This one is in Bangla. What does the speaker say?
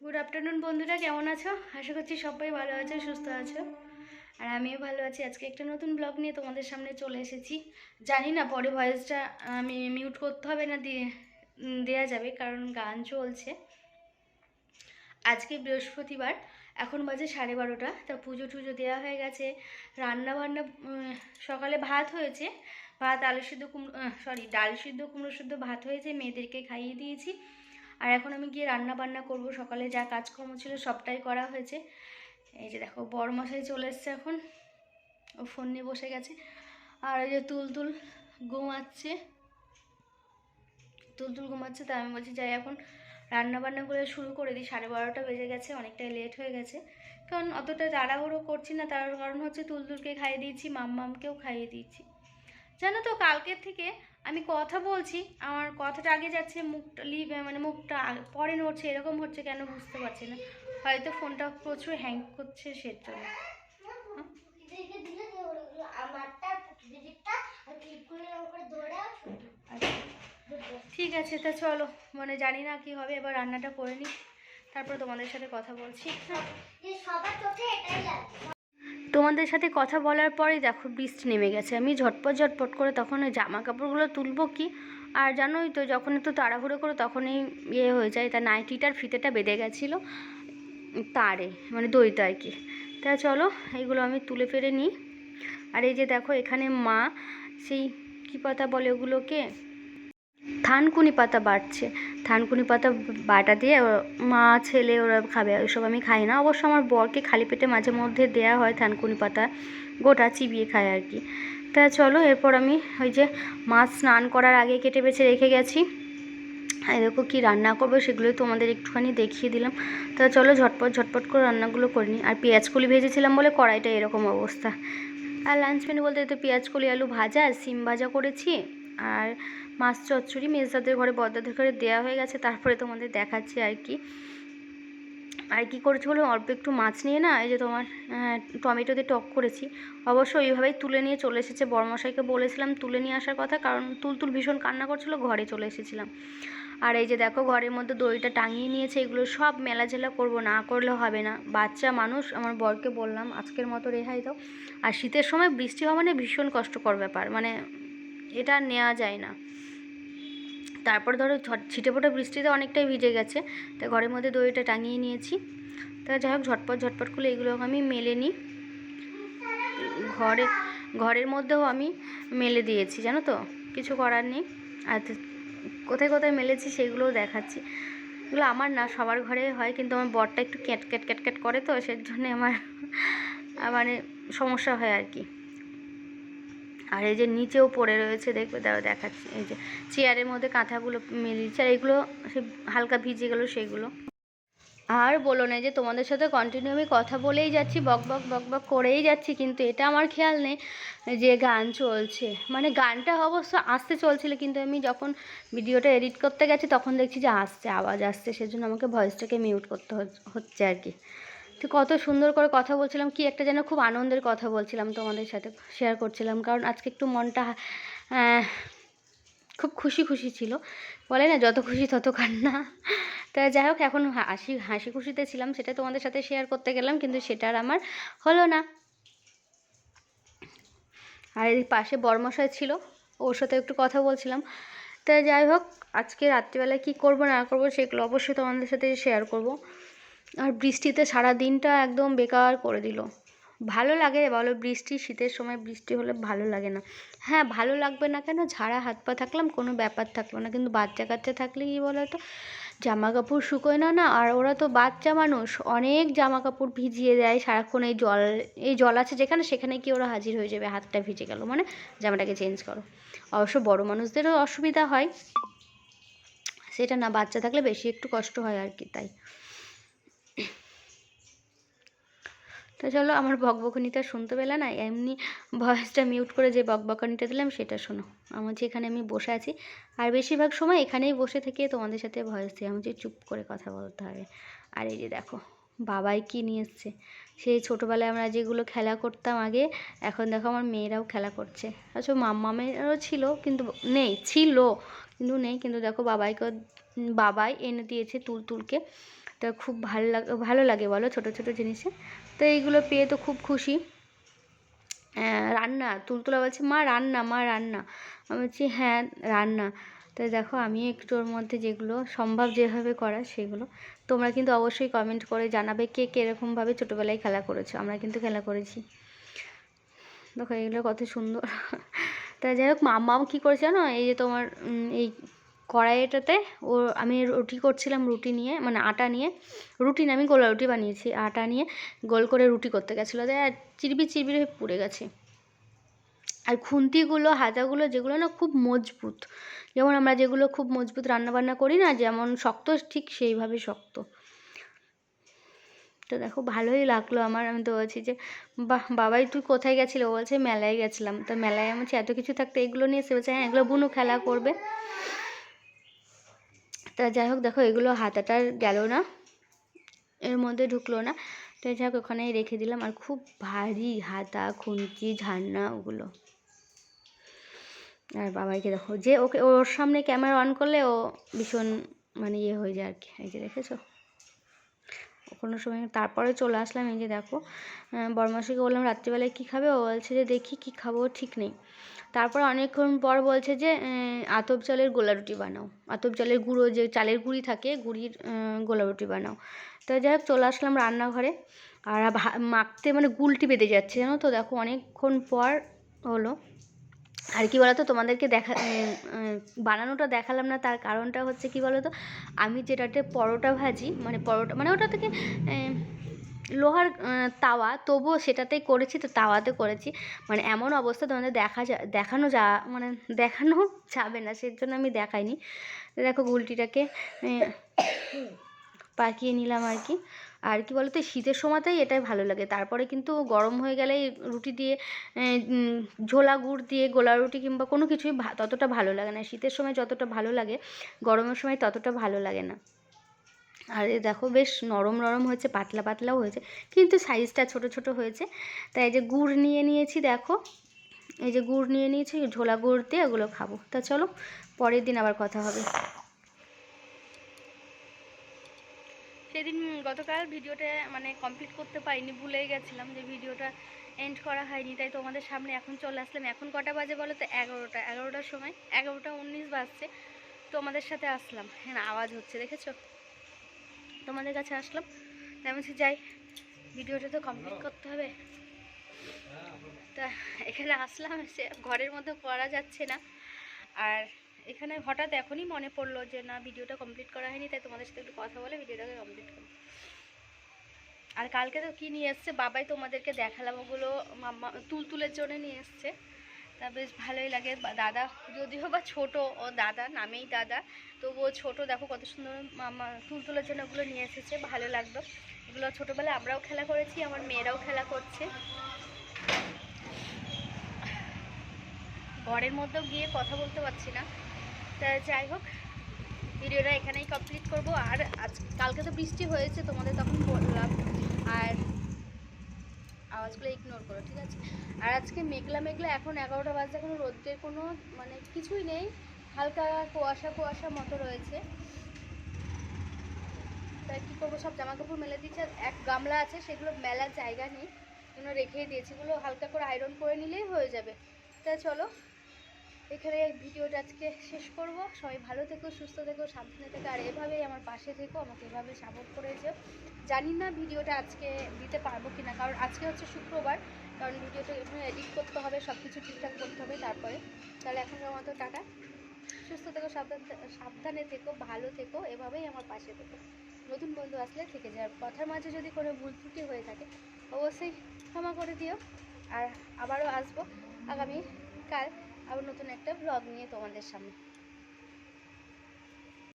গুড আফটারনুন বন্ধুরা। কেমন আছো? আশা করছি সবাই ভালো আছো, সুস্থ আছো। আর আমিও ভালো আছি। আজকে একটা নতুন ব্লগ নিয়ে তোমাদের সামনে চলে এসেছি। জানি না, পরে ভয়েসটা আমি মিউট করতে হবে না দিয়ে দেয়া যাবে, কারণ গান চলছে। আজকে বৃহস্পতিবার, এখন বাজে সাড়ে বারোটা। তা পুজো টুজো দেওয়া হয়ে গেছে। রান্না বান্না সকালে ভাত হয়েছে। ভাত, আলু সিদ্ধ কুমড়ো সরি ডাল সিদ্ধ, কুমড়ো সিদ্ধ ভাত হয়েছে। মেয়েদেরকে খাইয়ে দিয়েছি। আর এখন আমি গিয়ে রান্না বান্না করব। সকালে যা কাজকর্ম ছিল সবটাই করা হয়েছে। এই যে দেখো বড় মশাই চলে এসছে এখন। ও ফোন নিয়ে বসে গেছে। আর এই যে তুলতুল ঘুমাচ্ছে। তুলতুল ঘুমাচ্ছে, তা আমি বলছি যাই এখন রান্না বান্না করে শুরু করে দিই। সাড়ে বারোটা বেজে গেছে, অনেকটাই লেট হয়ে গেছে। কারণ অতটা তাড়াহুড়ো করছি না, তার কারণ হচ্ছে তুলতুলকে খাইয়ে দিয়েছি, মাম্মামকেও খাইয়ে দিয়েছি। জানো তো, কালকের থেকে আমি কথা বলছি, আমার কথাটা আগে যাচ্ছে, মুখটা লিভ মানে মুখটা পরে নড়ছে, এরকম হচ্ছে কেন বুঝতে পারছি না। হয়তো ফোনটা প্রচুর হ্যাং করছে সের জন্য ঠিক আছে, তা চলো মানে জানি না কি হবে, এবার রান্নাটা করে নিই, তারপর তোমাদের সাথে কথা বলছি। তোমাদের সাথে কথা বলার পরে দেখো বৃষ্টি নেমে গেছে। আমি ঝটপট ঝটপট করে তখন ওই জামা কাপড়গুলো তুলবো কি? আর জানোই তো যখন একটু তাড়াহুড়ো করে তখনই ইয়ে হয়ে যায়। তা নাইটিটার ফিতেটা বেঁধে গেছিল তারে মানে দড়িতে আর কি। তা চলো এইগুলো আমি তুলে ফেলে নিই। আর এই যে দেখো, এখানে মা সেই কী পাতা বলে ওগুলোকে? থানকুনি পাতা বাটছে থানকুনি পাতা বাটা দিয়ে মা, ছেলে ওরা খাবে। ওইসব আমি খাই না। অবশ্য আমার বরকে খালি পেটে মাঝে মধ্যে দেয়া হয় থানকুনি পাতা গোটা চিবিয়ে খায় আর কি। তা চলো, এরপর আমি ওই যে মাছ স্নান করার আগে কেটে বেছে রেখে গেছি। দেখো কী রান্না করব, সেগুলোই তোমাদের একটুখানি দেখিয়ে দিলাম। তা চলো, ঝটপট ঝটপট করে রান্নাগুলো করে নিই। আর পেঁয়াজ কলি ভেজেছিলাম বলে কড়াইটা এরকম অবস্থা। আর লাঞ্চ মেনু বলতে তো পেঁয়াজ কলি আলু ভাজা সিম ভাজা করেছি। আর মাছ চচ্চড়ি মেজদাদের ঘরে বদ্দাদের ঘরে দেওয়া হয়ে গেছে, তারপরে তোমাদের দেখাচ্ছি আর কি। আর কি করেছি বলো? অল্প একটু মাছ নিয়ে না, এই যে তোমার টমেটো দিয়ে টক করেছি। অবশ্য ওইভাবেই তুলে নিয়ে চলে এসেছে। বড়মশাইকে বলেছিলাম তুলে নিয়ে আসার কথা, কারণ তুলতুল ভীষণ কান্না করছিল, ঘরে চলে এসেছিলাম। আর এই যে দেখো, ঘরের মধ্যে দড়িটা টাঙিয়ে নিয়েছে, এগুলো সব মেলাঝেলা করব, না করলে হবে না। বাচ্চা মানুষ, আমার বরকে বললাম, আজকের মতো রেহাই দাও। আর শীতের সময় বৃষ্টি হওয়া মানে ভীষণ কষ্টকর ব্যাপার মানে এটা নেওয়া যায় না। তারপর ধরো ছিটেফোঁটা বৃষ্টিতে অনেকটাই ভিজে গেছে তাই ঘরের মধ্যে দড়িটা টাঙিয়ে নিয়েছি। তা যাই হোক, ঝটপট ঝটপট করে এগুলো আমি মেলে নিই। ঘরে ঘরের মধ্যেও আমি মেলে দিয়েছি, জানো তো? কিছু করার নেই। আর কোথায় কোথায় মেলেছি সেগুলোও দেখাচ্ছি। এগুলো আমার না, সবার ঘরে হয়, কিন্তু আমার বরটা একটু ক্যাট ক্যাট ক্যাট ক্যাট করে তো সেই জন্যে আমার মানে সমস্যা হয় আর কি। আর এই যে নিচেও পড়ে রয়েছে, দেখবে দাঁড়া দেখাচ্ছি। এই যে চেয়ারের মধ্যে কাঁথাগুলো মিলিয়েছে, আর এগুলো সে হালকা ভিজে গেলো সেগুলো। আর বলো না যে তোমাদের সাথে কন্টিনিউ আমি কথা বলেই যাচ্ছি, বক বক বক বক করেই যাচ্ছি, কিন্তু এটা আমার খেয়াল নেই যে গান চলছে। মানে গানটা অবশ্য আসতে চলছিল, কিন্তু আমি যখন ভিডিওটা এডিট করতে গেছি, তখন দেখছি যে আসছে, আওয়াজ আসছে, সেজন্য আমাকে ভয়েসটাকে মিউট করতে হচ- হচ্ছে আর কি। তো কত সুন্দর করে কথা বলছিলাম, কি একটা যেন খুব আনন্দের কথা বলছিলাম তোমাদের সাথে শেয়ার করছিলাম। কারণ আজকে একটু মনটা খুব খুশি খুশি ছিল। বলে না, যত খুশি তত কান্না তা যাই হোক, এখন হাসি হাসি খুশিতে ছিলাম, সেটা তোমাদের সাথে শেয়ার করতে গেলাম, কিন্তু সেটা আর আমার হলো না। আর এই পাশে বরমশাই ছিল, ওর সাথে একটু কথা বলছিলাম। তা যাই হোক, আজকে রাত্রিবেলায় কী করব না করব সেগুলো অবশ্যই তোমাদের সাথে শেয়ার করব। আর বৃষ্টিতে সারা দিনটা একদম বেকার করে দিল। ভালো লাগে বলো বৃষ্টি, শীতের সময় বৃষ্টি হলে ভালো লাগে না। হ্যাঁ ভালো লাগবে না কেন? ঝাড়া হাত পা থাকলাম, কোনো ব্যাপার থাকল না। কিন্তু বাচ্চা কাচ্চা থাকলে কী বলো তো জামা কাপড় শুকোয় না না? আর ওরা তো বাচ্চা মানুষ, অনেক জামা কাপড় ভিজিয়ে দেয় সারাক্ষণ এই জল এই জল আছে যেখানে, সেখানে কি ওরা হাজির হয়ে যাবে, হাতটা ভিজে গেল। মানে জামাটাকে চেঞ্জ করো। অবশ্য বড় মানুষদেরও অসুবিধা হয়। সেটা না, বাচ্চা থাকলে বেশি একটু কষ্ট হয় আর কি তাই। তো চলো আমার বকবকানিটা শুনতে পেলে না? এমনি ভয়েসটা মিউট করে যে বকবকানিটা দিলাম সেটা শোনো। আমার যে এখানে আমি বসে আছি। আর বেশিরভাগ সময় এখানেই বসে থেকে তোমাদের সাথে ভয়েস দিই আমার যে চুপ করে কথা বলতে হবে। আর এই যে দেখো বাবাই কি নিয়ে এসছে? সেই ছোটোবেলায় আমরা যেগুলো খেলা করতাম আগে এখন দেখো আমার মেয়েরাও খেলা করছে। আচ্ছা মাম্মামেরও ছিল কিন্তু নেই ছিল কিন্তু নেই কিন্তু দেখো বাবাইকেও উম, বাবাই এনে দিয়েছে তুলতুলকে তা খুব ভালো লাগে ভালো লাগে বলো ছোট ছোট জিনিসে। তো এইগুলো পেয়ে তো খুব খুশি। রান্না, তুলতুলা বলছে, মা, রান্না মা, রান্না। আমি বলছি হ্যাঁ রান্না। তো দেখো, আমি একটু ওর মধ্যে যেগুলো সম্ভব যেভাবে করা সেগুলো। তোমরা কিন্তু অবশ্যই কমেন্ট করে জানাবে কে কীরকমভাবে ছোটোবেলায় খেলা করেছ। আমরা কিন্তু খেলা করেছি। দেখো, এগুলো কত সুন্দর। তা যাই হোক মা মামাও কী করেছে জানো? এই যে তোমার এই কড়াইটাতে ও, আমি রুটি করছিলাম রুটি নিয়ে মানে আটা নিয়ে। রুটি না, আমি গোলা রুটি বানিয়েছি, আটা নিয়ে গোল করে রুটি করতে গেছিল। দেখ চিরবির চিরবির হয়ে পুড়ে গেছে। আর খুন্তিগুলো, হাতাগুলো যেগুলো না খুব মজবুত। যেমন আমরা যেগুলো খুব মজবুত রান্নাবান্না করি না, যেমন শক্ত, ঠিক সেইভাবে শক্ত। তো দেখো, ভালোই লাগল আমার। আমি তো বলছি যে, বাহ, বাবাই, তুই কোথায় গেছিল? বলছে, মেলায় গেছিলাম। তো মেলায় আমি এত কিছু থাকতে এগুলো নিয়ে এসে বলছে হ্যাঁ এগুলো বুনু খেলা করবে। তা যাই হোক, দেখো এগুলো হাতাটার গেল না। এর মধ্যে ঢুকলো না। তো যাই হোক, ওখানেই রেখে দিলাম। আর খুব ভারী হাতা, খুন্তি, ঝান্না, ওগুলো। আর বাবাইকে দেখো, যে ওকে, ওর সামনে ক্যামেরা অন করলে ও ভীষণ মানে ইয়ে হয়ে যায় আর কি। এই যে দেখেছ? কোনো সময় তারপরে চলে আসলাম, এই যে দেখো বরমাসিকে বললাম রাত্রিবেলায় কী খাবে? ও বলছে যে দেখি কী খাব ঠিক নেই। তারপর অনেকক্ষণ পর বলছে যে আতপ চালের গোলা রুটি বানাও। আতপ চালের গুঁড়ো, যে চালের গুঁড়ি থাকে, গুঁড়ির গোলা রুটি বানাও। তো যাই হোক, চলে আসলাম রান্নাঘরে। আর মাখতে মানে গুলটি বেঁধে যাচ্ছে, জানো তো? দেখো, অনেকক্ষণ পর হলো। আর কি বলতো, তোমাদেরকে দেখা বানানোটা দেখালাম না, তার কারণটা হচ্ছে কি বলতো, আমি যেটাতে পরোটা ভাজি মানে পরোটা মানে ওটা থেকে লোহার তাওয়া, তবুও সেটাতেই করেছি, তো তাওয়াতে করেছি। মানে এমন অবস্থা তোমাদের দেখা যা, দেখানো যা মানে দেখানো যাবে না সেই জন্য আমি দেখাইনি। দেখো গুলটিটাকে পাকিয়ে নিলাম আর কি। আর কি বলতো শীতের সময়তেই এটাই ভালো লাগে। তারপরে কিন্তু গরম হয়ে গেলে রুটি দিয়ে ঝোলা গুড় দিয়ে গোলা রুটি কিংবা কোনো কিছুই ততটা ভালো লাগে না। শীতের সময় যতটা ভালো লাগে, গরমের সময় ততটা ভালো লাগে না। আর দেখো বেশ নরম নরম হয়েছে, পাতলা পাতলাও হয়েছে, কিন্তু সাইজটা ছোট ছোট হয়েছে। তাই এই যে গুড় নিয়ে নিয়েছি দেখো, এই যে গুড় নিয়ে নিয়েছি, ঝোলা গুড় দিয়ে ওগুলো খাব। তা চলো, পরের দিন আবার কথা হবে। সেদিন গতকাল ভিডিওটা মানে কমপ্লিট করতে পারিনি, ভুলেই গেছিলাম যে ভিডিওটা এন্ড করা হয়নি, তাই তোমাদের সামনে এখন চলে আসলাম। এখন কটা বাজে বলো তো? এগারোটা, এগারোটার সময়, এগারোটা উনিশ বাজছে, তোমাদের সাথে আসলাম। হ্যাঁ আওয়াজ হচ্ছে, দেখেছ? তোমাদের কাছে আসলাম। তাই বলছি, যাই, ভিডিওটা তো কমপ্লিট করতে হবে। তা এখানে আসলাম সে ঘরের মধ্যে করা যাচ্ছে না। আর এখানে হঠাৎ এখনই মনে পড়ল যে, না, ভিডিওটা কমপ্লিট করা হয়নি, তাই তোমাদের সাথে একটু কথা বলে ভিডিওটাকে কমপ্লিট করো আর কালকে তো কী নিয়ে এসছে? বাবাই তোমাদেরকে দেখালাম, ওগুলো মাম্মা তুলতুলের জন্য নিয়ে এসছে। তা বেশ ভালোই লাগে। দাদা যদিও বা ছোট, ও দাদা নামেই দাদা, তবুও ছোট, দেখো কত সুন্দর মামা তুলতুলের জন্য ওগুলো নিয়ে এসেছে, ভালো লাগল। এগুলো ছোটোবেলায় আমরাও খেলা করেছি, আমার মেয়েরাও খেলা করছে। ঘরের মধ্যেও গিয়ে কথা বলতে পারছি না। তা যাই হোক, ভিডিওটা এখানেই কমপ্লিট করব। আর আজ, কালকে তো বৃষ্টি হয়েছে, তোমাদের তখন বললাম। আর আওয়াজগুলো ইগনোর করো, ঠিক আছে? আর আজকে মেঘলা মেঘলা, এখন এগারোটা বাজে কোনো রোদ্রের কোনো মানে কিছুই নেই। হালকা কুয়াশা কুয়াশা মতো রয়েছে। তাই কী করব, সব জামা কাপড় মেলে দিচ্ছে এক গামলা আছে, সেগুলো মেলার জায়গা নেই। জন্য রেখেই দিয়েছি। এগুলো হালকা করে আয়রন করে নিলেই হয়ে যাবে। তাই চলো এখানে ভিডিওটা আজকে শেষ করব। সবাই ভালো থেকো, সুস্থ থেকো, সাবধানে থেকো, আর এভাবেই আমার পাশে থেকো, আমাকে এভাবে সাপোর্ট করে যেও। জানি না ভিডিওটা আজকে দিতে পারব কি না কারণ আজকে হচ্ছে শুক্রবার, কারণ ভিডিওটা এডিট করতে হবে সব কিছু ঠিকঠাক করতে হবে তারপরে। তাহলে এখনকার মতো টাটা। সুস্থ থেকো, সাবধান সাবধানে থেকো, ভালো থেকো, এভাবেই আমার পাশে থেকো। নতুন বন্ধু আসলে থেকে যাওয়ার কথার মাঝে যদি কোনো ভুল ত্রুটি হয়ে থাকে, অবশ্যই ক্ষমা করে দিও। আর আবারও আসব আগামী কাল আবার নতুন একটা ব্লগ নিয়ে তোমাদের সামনে